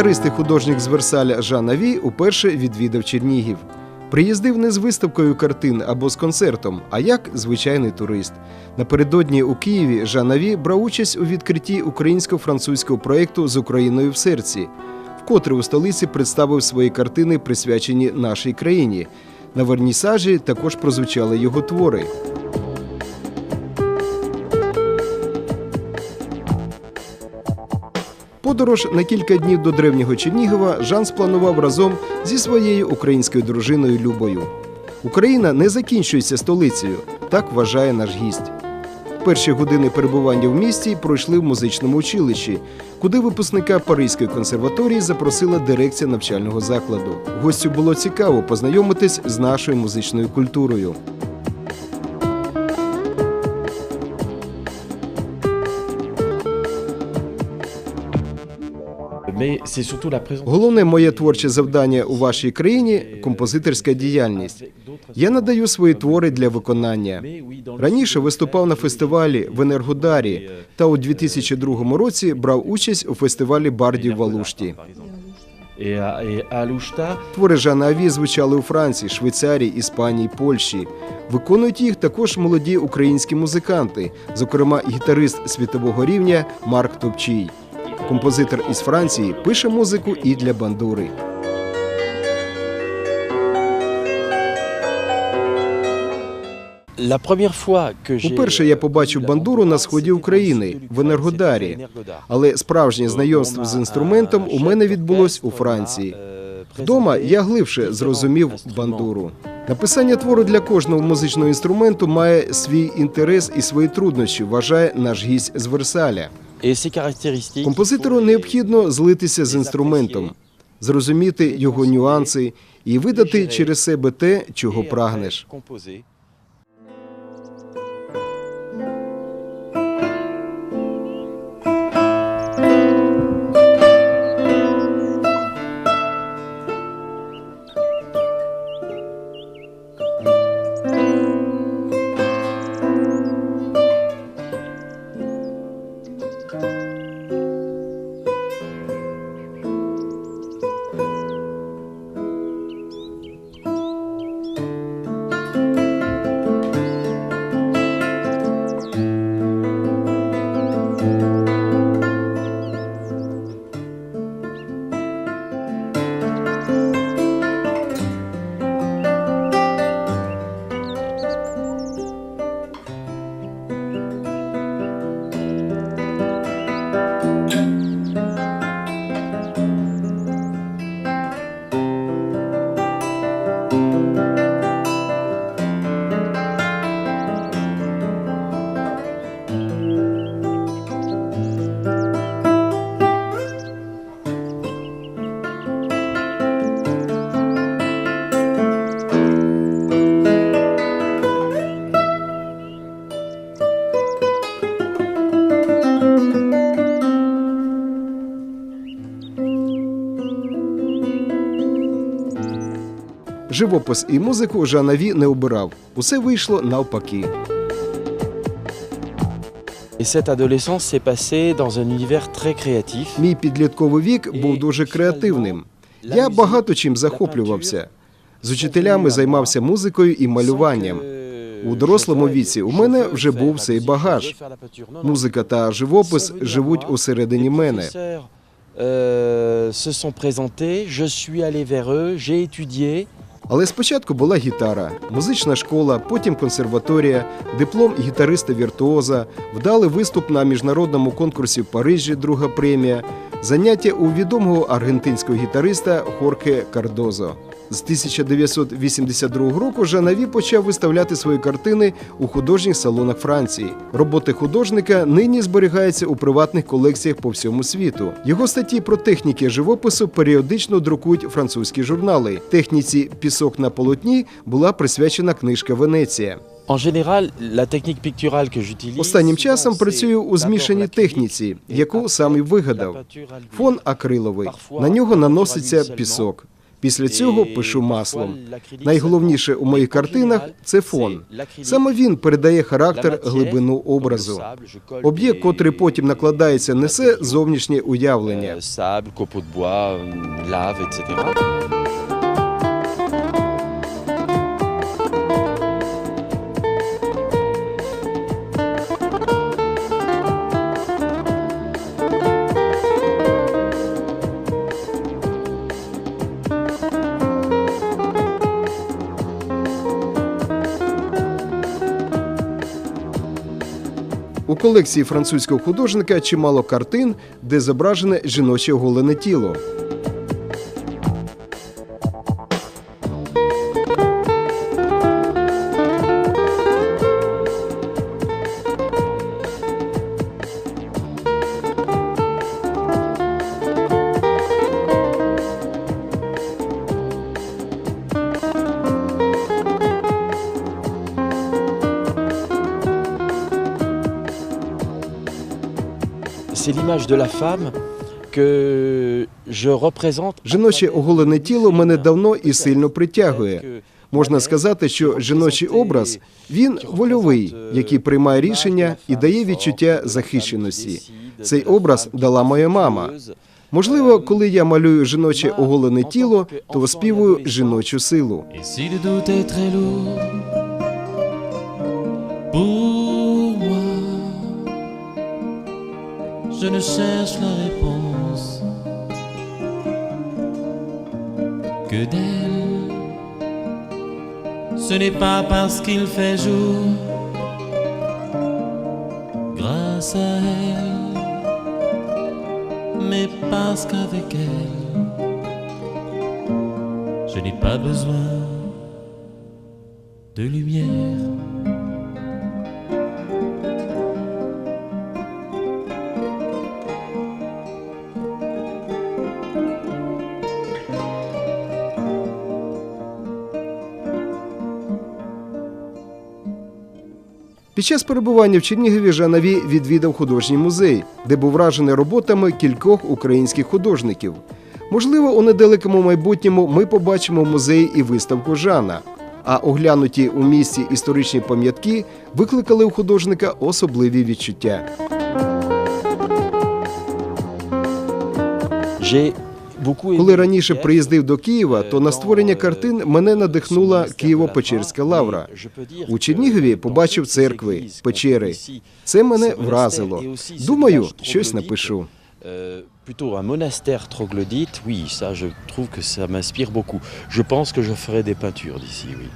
Гітарист і художник з Версаля Жан Аві уперше відвідав Чернігів. Приїздив не з виставкою картин або з концертом, а як звичайний турист. Напередодні у Києві Жан Аві брав участь у відкритті українсько-французького проєкту з Україною в серці. Вкотре у столиці представив свої картини, присвячені нашій країні. На вернісажі також прозвучали його твори. Подорож на кілька днів до древнього Чернігова Жан спланував разом зі своєю українською дружиною Любою. Україна не закінчується столицею, так вважає наш гість. Перші години перебування в місті пройшли в музичному училищі, куди випускника Паризької консерваторії запросила дирекція навчального закладу. Гостю було цікаво познайомитись з нашою музичною культурою. Головне моє творче завдання у вашій країні композиторська діяльність. Я надаю свої твори для виконання. Раніше виступав на фестивалі в Енергодарі та у 2002 році брав участь у фестивалі бардів в Алушті. Твори Жана Аві звучали у Франції, Швейцарії, Іспанії, Польщі. Виконують їх також молоді українські музиканти, зокрема гітарист світового рівня Марк Топчій. Композитор із Франції пише музику і для бандури. Уперше я побачив бандуру на сході України в Енергодарі, але справжнє знайомство з інструментом у мене відбулось у Франції. Вдома я глибше зрозумів бандуру. Написання твору для кожного музичного інструменту має свій інтерес і свої труднощі, вважає наш гість з Версаля. Композитору необхідно злитися з інструментом, зрозуміти його нюанси і видати через себе те, чого прагнеш. Живопис і музику Жанаві не обирав. Усе вийшло навпаки. Et cette adolescence s'est passée dans un univers très créatif. Мій підлітковий вік був дуже креативним. Я багато чим захоплювався. З учителями займався музикою і малюванням. У дорослому віці у мене вже був цей багаж. Музика та живопис живуть усередині мене. Euh, se sont présentés, je suis allé vers eux, j'ai étudié. Але спочатку була гітара, музична школа, потім консерваторія, диплом гітариста віртуоза, вдалий виступ на міжнародному конкурсі в Парижі, друга премія, заняття у відомого аргентинського гітариста Хорке Кардозо. З 1982 року Жанаві почав виставляти свої картини у художніх салонах Франції. Роботи художника нині зберігаються у приватних колекціях по всьому світу. Його статті про техніки живопису періодично друкують французькі журнали. Техніці пісок на полотні була присвячена книжка Венеція. Останнім часом працюю у змішаній техніці, яку сам і вигадав. Фон акриловий. На нього наноситься пісок. Після цього пишу маслом. Найголовніше у моїх картинах це фон. Саме він передає характер, глибину образу. Об'єкт, котрий потім накладається, несе зовнішнє уявлення. Колекції французького художника чимало картин, де зображене жіноче оголене тіло. C'est l'image de la femme que je représente. Жіноче оголене тіло мене давно і сильно притягує. Можна сказати, що жіночий образ він вольовий, який приймає рішення і дає відчуття захищеності. Цей образ дала моя мама. Можливо, коли я малюю жіноче оголене тіло, то оспівую жіночу силу. Ne cherche la réponse que d'elle. Ce n'est pas parce qu'il fait jour, grâce à elle, mais parce qu'avec elle, je n'ai pas besoin de lumière. Під час перебування в Чернігові Жанаві відвідав художній музей, де був вражений роботами кількох українських художників. Можливо, у недалекому майбутньому ми побачимо в музеї і виставку Жана. А оглянуті у місті історичні пам'ятки викликали у художника особливі відчуття. Коли раніше приїздив до Києва, то на створення картин мене надихнула Києво-Печерська лавра. У Чернігові побачив церкви, печери. Це мене вразило. Думаю, щось напишу. Euh, plutôt un monastère troglodyte, oui, ça je trouve que ça m'inspire beaucoup. Je pense que je ferai des peintures d'ici, oui.